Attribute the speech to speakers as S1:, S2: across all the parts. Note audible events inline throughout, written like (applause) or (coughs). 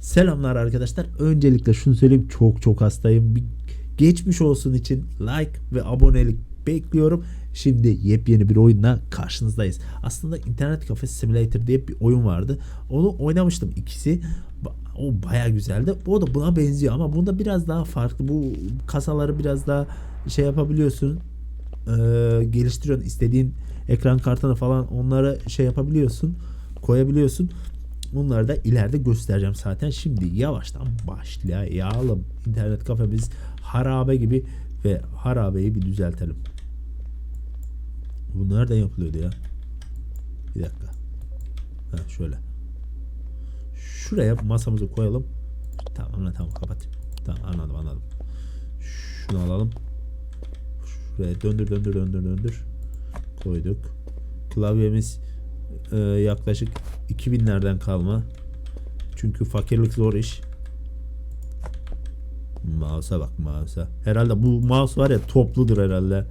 S1: Selamlar arkadaşlar. Öncelikle şunu söyleyeyim çok çok hastayım. Bir geçmiş olsun için like ve abonelik bekliyorum. Şimdi yepyeni bir oyunla karşınızdayız. Aslında İnternet Cafe Simulator diye bir oyun vardı. Onu oynamıştım ikisi. O baya güzeldi. O da buna benziyor ama bunda biraz daha farklı. Bu kasaları biraz daha şey yapabiliyorsun. Ee, geliştiriyorsun. istediğin ekran kartını falan onları şey yapabiliyorsun. Koyabiliyorsun. Bunları da ileride göstereceğim zaten. Şimdi yavaştan başlayalım. İnternet kafemiz harabe gibi ve harabeyi bir düzeltelim. Bu nereden yapılıyordu ya? Bir dakika. Ha şöyle. Şuraya masamızı koyalım. Tamam tamam kapat. Tamam anladım anladım. Şunu alalım. Şuraya döndür döndür döndür döndür. Koyduk. Klavyemiz e, yaklaşık 2000'lerden kalma. Çünkü fakirlik zor iş. Mouse'a bak mouse'a. Herhalde bu mouse var ya topludur herhalde.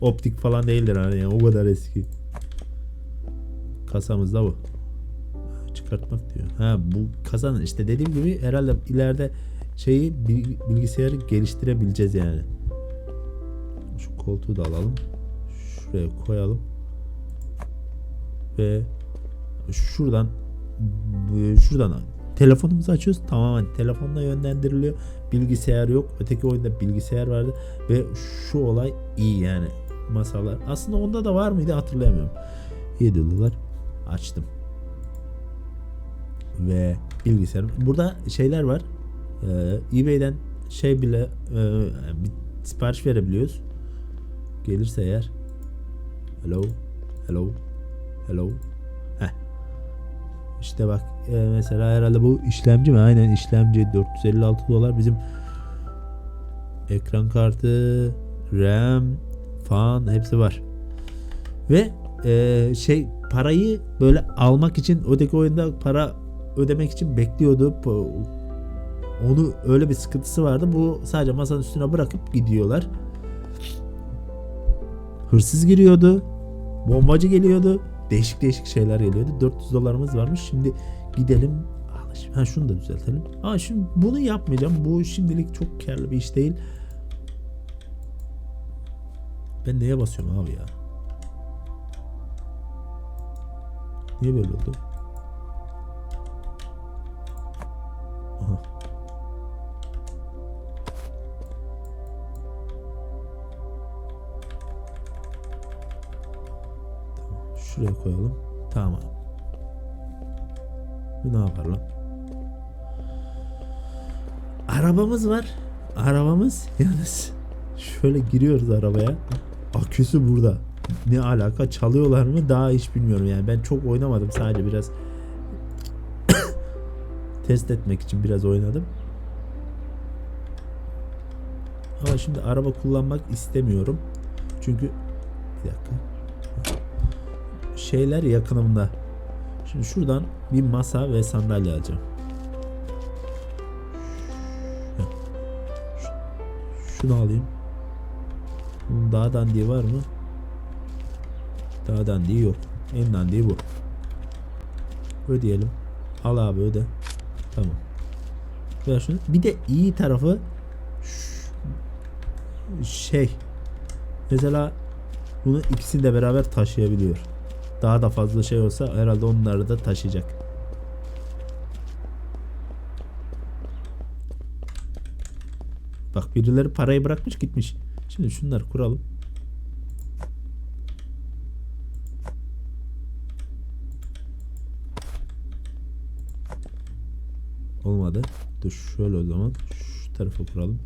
S1: Optik falan değildir hani yani o kadar eski. Kasamızda bu. Çıkartmak diyor. Ha bu kasanın işte dediğim gibi herhalde ileride şeyi bil- bilgisayarı geliştirebileceğiz yani. Şu koltuğu da alalım. Şuraya koyalım. Ve şuradan şuradan telefonumuzu açıyoruz. Tamamen telefonla yönlendiriliyor. Bilgisayar yok. Öteki oyunda bilgisayar vardı ve şu olay iyi yani masalar. Aslında onda da var mıydı hatırlayamıyorum. 7 dolar açtım. Ve bilgisayarım. Burada şeyler var. Ee, eBay'den şey bile e, bir sipariş verebiliyoruz. Gelirse eğer. Hello. Hello. Hello. İşte bak e, mesela herhalde bu işlemci mi? Aynen işlemci 456 dolar bizim ekran kartı, RAM, fan hepsi var. Ve e, şey parayı böyle almak için öteki oyunda para ödemek için bekliyordu. Onu öyle bir sıkıntısı vardı. Bu sadece masanın üstüne bırakıp gidiyorlar. Hırsız giriyordu. Bombacı geliyordu. Değişik değişik şeyler geliyordu. 400 dolarımız varmış. Şimdi gidelim. Ha şunu da düzeltelim. Ha şimdi bunu yapmayacağım. Bu şimdilik çok karlı bir iş değil. Ben neye basıyorum abi ya? Niye böyle oldu? Şuraya koyalım. Tamam. Bu ne yapar lan? Arabamız var. Arabamız yalnız şöyle giriyoruz arabaya. Aküsü burada. Ne alaka çalıyorlar mı daha hiç bilmiyorum yani ben çok oynamadım sadece biraz (coughs) test etmek için biraz oynadım. Ama şimdi araba kullanmak istemiyorum. Çünkü bir dakika. Şeyler yakınımda. Şimdi şuradan bir masa ve sandalye alacağım. Şunu alayım. Bunun daha dandiği var mı? Daha dandiği yok. En dandiği bu. Ödeyelim. Al abi öde. Tamam. Ver şunu. Bir de iyi tarafı şey mesela bunu ikisini de beraber taşıyabiliyor. Daha da fazla şey olsa herhalde onları da taşıyacak. Bak birileri parayı bırakmış gitmiş. Şimdi şunları kuralım. Olmadı. Dur şöyle o zaman. Şu tarafa kuralım.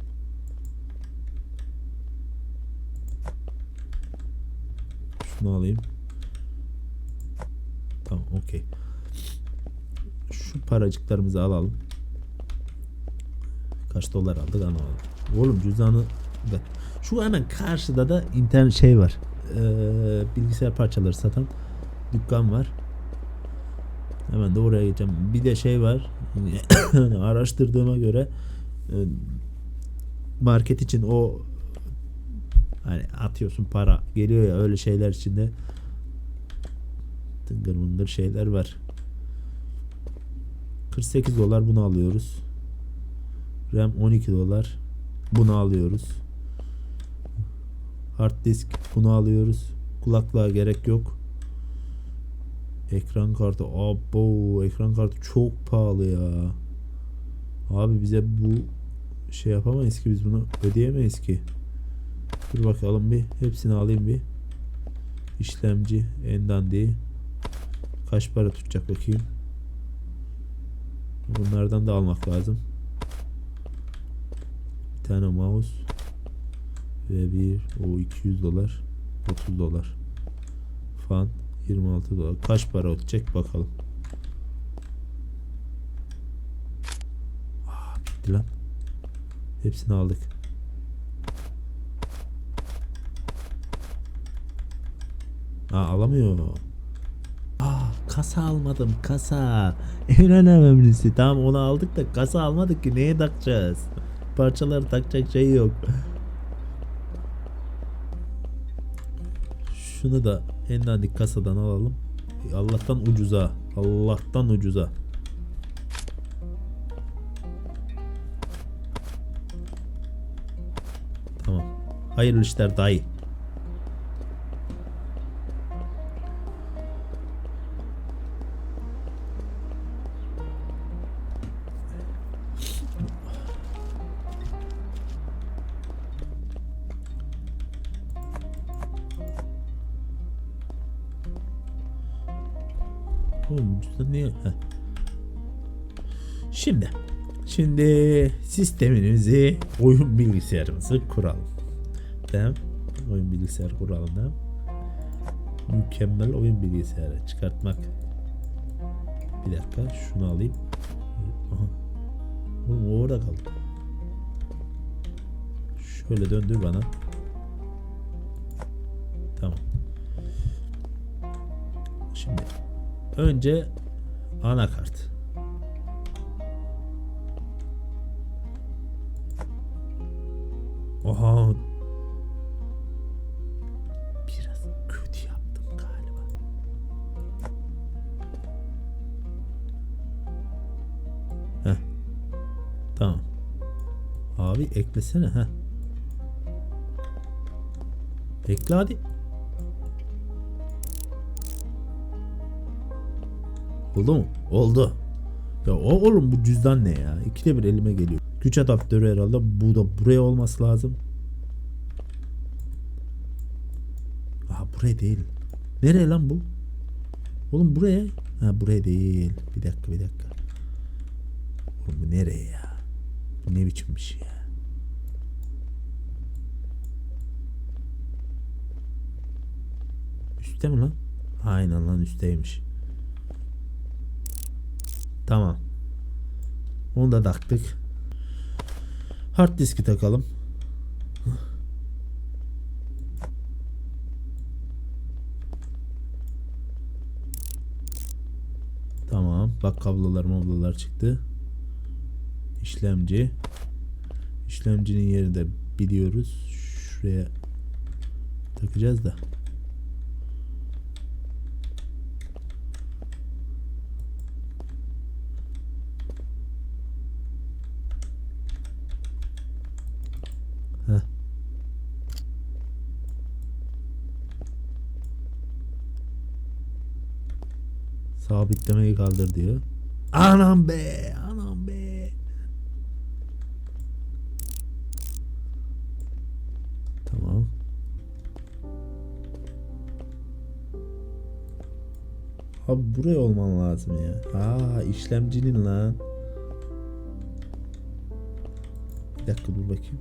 S1: Şunu alayım. Okey. Şu paracıklarımızı alalım. Kaç dolar aldık anlamadım. Oğlum cüzdanı da. Şu hemen karşıda da internet şey var. Ee, bilgisayar parçaları satan dükkan var. Hemen de oraya gideceğim. Bir de şey var. (coughs) araştırdığıma göre e, market için o hani atıyorsun para geliyor ya öyle şeyler içinde tıngır mıngır şeyler var. 48 dolar bunu alıyoruz. RAM 12 dolar. Bunu alıyoruz. Hard disk bunu alıyoruz. Kulaklığa gerek yok. Ekran kartı. Abo ekran kartı çok pahalı ya. Abi bize bu şey yapamayız ki biz bunu ödeyemeyiz ki. Dur bakalım bir hepsini alayım bir. İşlemci en. Kaç para tutacak bakayım. Bunlardan da almak lazım. Bir tane mouse ve bir o 200 dolar 30 dolar. Fan 26 dolar. Kaç para ödeyecek bakalım. Aa, bitti lan. Hepsini aldık. Aa, alamıyor kasa almadım kasa (laughs) en önemlisi tamam onu aldık da kasa almadık ki neye takacağız parçaları takacak şey yok Şunu da en dandik kasadan alalım. Allah'tan ucuza. Allah'tan ucuza. Tamam. Hayırlı işler dayı. Niye? Heh. Şimdi. Şimdi sistemimizi oyun bilgisayarımızı kuralım. Tamam. Oyun bilgisayar kuralım tamam. Mükemmel oyun bilgisayarı çıkartmak. Bir dakika şunu alayım. Aha. Oğlum orada kaldı. Şöyle döndür bana. Önce anakart. Oha. Biraz kötü yaptım galiba. Heh. Tamam. Abi eklesene ha. Ekle hadi. Oldu mu? Oldu. Ya o oğlum bu cüzdan ne ya? İkide bir elime geliyor. Güç adaptörü herhalde. Bu da buraya olması lazım. Aha buraya değil. Nereye lan bu? Oğlum buraya. Ha buraya değil. Bir dakika bir dakika. Oğlum bu nereye ya? Bu ne biçim bir şey ya? Üstte mi lan? Aynen lan üstteymiş. Tamam. Onu da taktık. Hard diski takalım. Tamam. Bak kablolar mablolar çıktı. İşlemci. İşlemcinin yerini de biliyoruz. Şuraya takacağız da. Heh. Sabitlemeyi kaldır diyor. Anam be, anam be. Tamam. Abi buraya olman lazım ya. Aa işlemcinin lan. Bir dakika dur bakayım.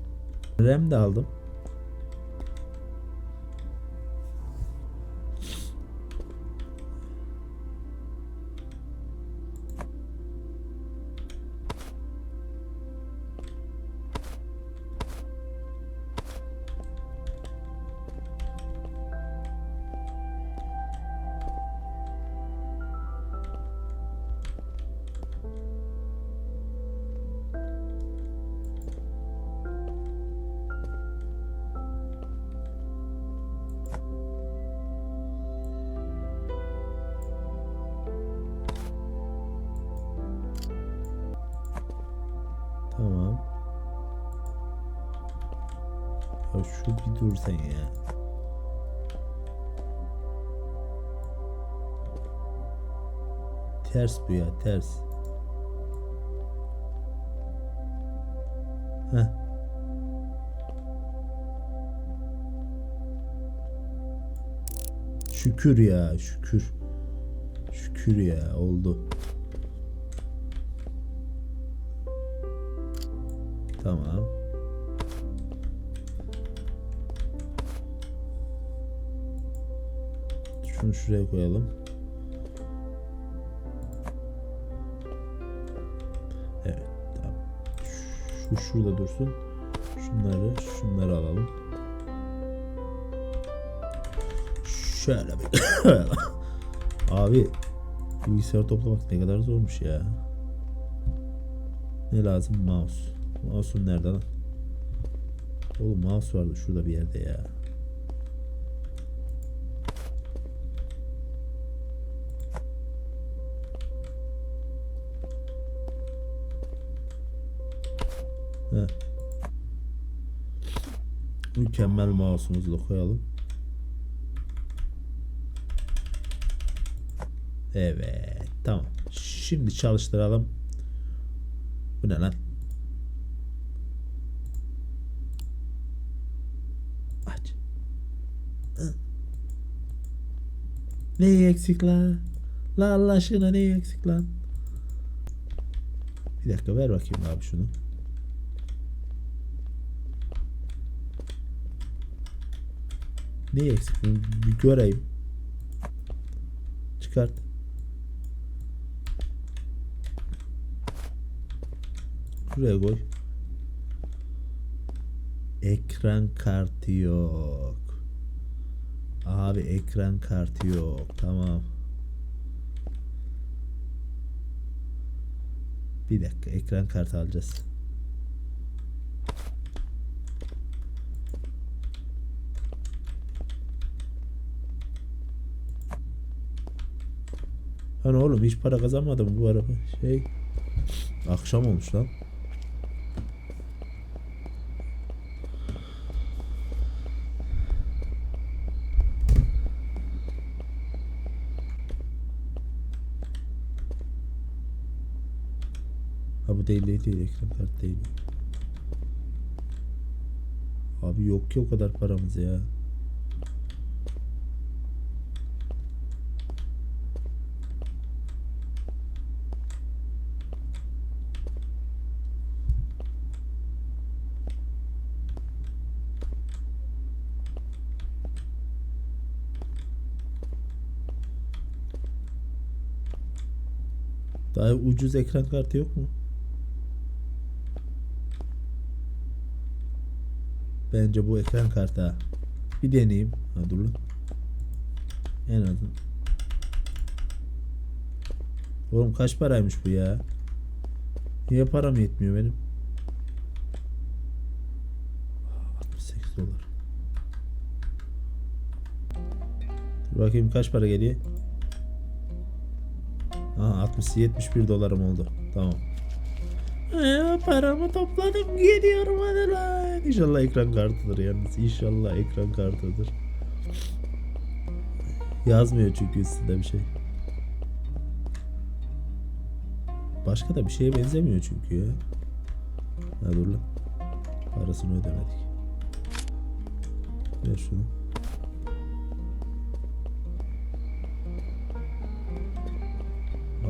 S1: RAM de aldım. Şu bir dur sen ya. Ters bu ya ters. Heh. Şükür ya şükür. Şükür ya oldu. Tamam. Şunu şuraya koyalım. Evet, tamam. Şu şurada dursun. Şunları, şunları alalım. Şöyle bir. (coughs) Abi bilgisayar toplamak ne kadar zormuş ya. Ne lazım? Mouse. Mouse'un nerede lan? Oğlum mouse vardı şurada bir yerde ya. Mükemmel mouse'umuzu da koyalım. Evet. Tamam. Şimdi çalıştıralım. Bu ne lan? Aç. Ne eksik lan? La Allah aşkına ne eksik lan? Bir dakika ver bakayım abi şunu. Ne eksik? Bir göreyim. Çıkart. Şuraya koy. Ekran kartı yok. Abi ekran kartı yok. Tamam. Bir dakika ekran kartı alacağız. Hani oğlum hiç para kazanmadım bu araba. Şey akşam olmuş lan. Ha bu değil değil değil ekran kart değil. Abi yok ki o kadar paramız ya. Daha ucuz ekran kartı yok mu? Bence bu ekran kartı ha. Bir deneyeyim. Ha dur lan. En azından. Oğlum kaç paraymış bu ya? Niye param yetmiyor benim? Aa, 68 dolar. Dur bakayım kaç para geliyor? Aha 60 71 dolarım oldu. Tamam. Ee, paramı topladım geliyorum hadi lan. İnşallah ekran kartıdır yalnız. İnşallah ekran kartıdır. Yazmıyor çünkü üstünde bir şey. Başka da bir şeye benzemiyor çünkü ya. Ha dur lan. Parasını ödemedik. Ver şunu.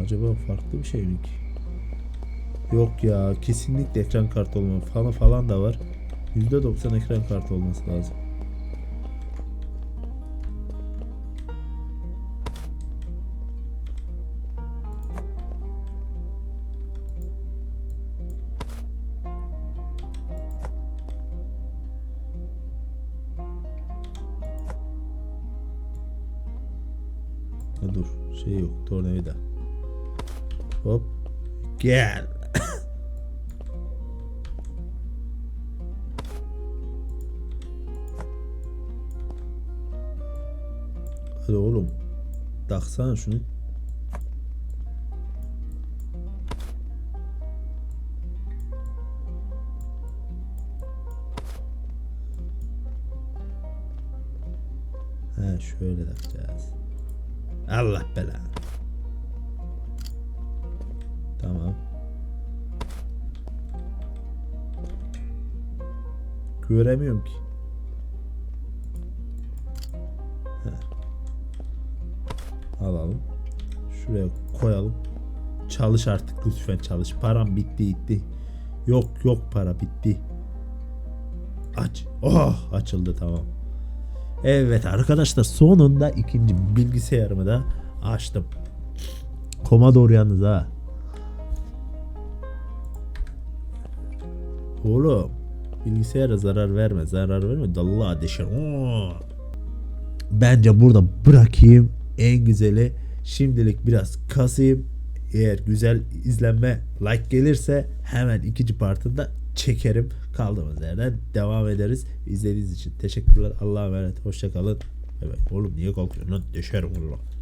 S1: Acaba farklı bir şey mi ki? Yok ya kesinlikle ekran kartı olma falan falan da var. %90 ekran kartı olması lazım. Ha dur şey yok tornavida. Hop. Gel. Hadi oğlum. Taksana şunu. He şöyle yapacağız. Allah belanı. Tamam. Göremiyorum ki. Heh. Alalım. Şuraya koyalım. Çalış artık lütfen çalış. Param bitti gitti. Yok yok para bitti. Aç. Oh açıldı tamam. Evet arkadaşlar sonunda ikinci bilgisayarımı da açtım. Koma yalnız ha. Oğlum bilgisayara zarar verme zarar verme. Allah deşer. Oo. Bence burada bırakayım. En güzeli şimdilik biraz kasayım. Eğer güzel izlenme like gelirse hemen ikinci partında çekerim. Kaldığımız yerden devam ederiz. İzlediğiniz için teşekkürler. Allah'a emanet. Hoşçakalın evet, oğlum niye kalkıyorsun lan? Deşerim valla